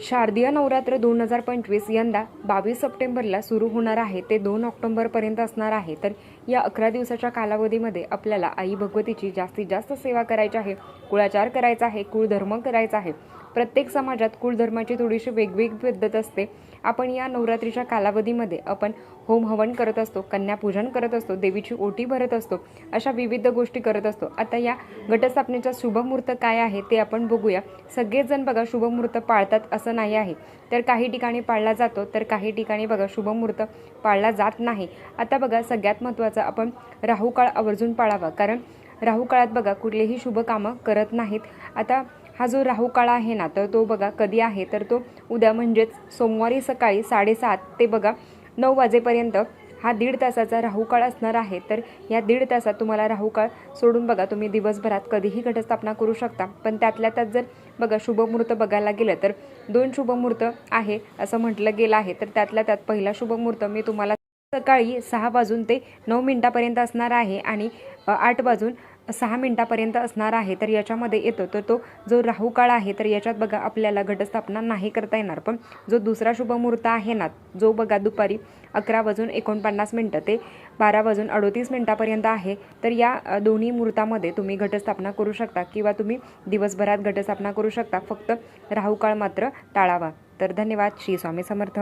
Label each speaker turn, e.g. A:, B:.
A: शारदीय नवरात्र दोन हजार पंचवीस यंदा बावीस सप्टेंबरला सुरू होणार आहे. ते दोन ऑक्टोबरपर्यंत असणार आहे. तर या अकरा दिवसाच्या कालावधीमध्ये आपल्याला आई भगवतीची जास्तीत जास्त सेवा करायची आहे. कुळाचार करायचा आहे कुळधर्म करायचा आहे. प्रत्येक समाजात कुळधर्माची थोडीशी वेगवेगळी पद्धत असते. आपण या नवरात्रीच्या कालावधीमध्ये आपण होम हवन करत असतो कन्यापूजन करत असतो देवीची ओटी भरत असतो अशा विविध गोष्टी करत असतो. आता या घटस्थापनेचा शुभमुहूर्त काय आहे ते आपण बघूया. सगळेजण बघा शुभमुहूर्त पाळतात असं नाही आहे. तर काही ठिकाणी पाळला जातो तर काही ठिकाणी बघा शुभमुहूर्त पाळला जात नाही. आता बघा सगळ्यात महत्त्वाचं आपण राहू काळ आवर्जून पाळावा. कारण राहू काळात बघा कुठलेही शुभ कामं करत नाहीत. आता हा जो राहू काळ आहे ना तर तो बघा कधी आहे? तर तो उद्या म्हणजेच सोमवारी सकाळी साडेसात ते बघा नऊ वाजेपर्यंत हा दीड तासाचा राहू काळ असणार आहे. तर या दीड तासात तुम्हाला राहू काळ सोडून बघा तुम्ही दिवसभरात कधीही घटस्थापना करू शकता. पण त्यातल्या त्यात जर बघा शुभमुहूर्त बघायला गेलं तर दोन शुभमुहूर्त आहे असं म्हटलं गेलं आहे. तर त्यातल्या त्यात पहिला शुभमुहूर्त मी तुम्हाला सकाळी सहा वाजून ते नऊ मिनटापर्यंत असणार आहे आणि आठ वाजून सहा मिनटापर्यंत असणार आहे तर याच्यामध्ये येतो तर तो जो राहू काळ आहे तर याच्यात बघा आपल्याला घटस्थापना नाही करता येणार. पण जो दुसरा शुभमुहूर्त आहे ना जो बघा दुपारी अकरा वाजून एकोणपन्नास मिनटं ते बारा वाजून अडोतीस मिनटापर्यंत आहे तर या दोन्ही मुहूर्तामध्ये तुम्ही घटस्थापना करू शकता किंवा तुम्ही दिवसभरात घटस्थापना करू शकता. फक्त राहू काळ मात्र टाळावा. तर धन्यवाद. श्री स्वामी समर्थ.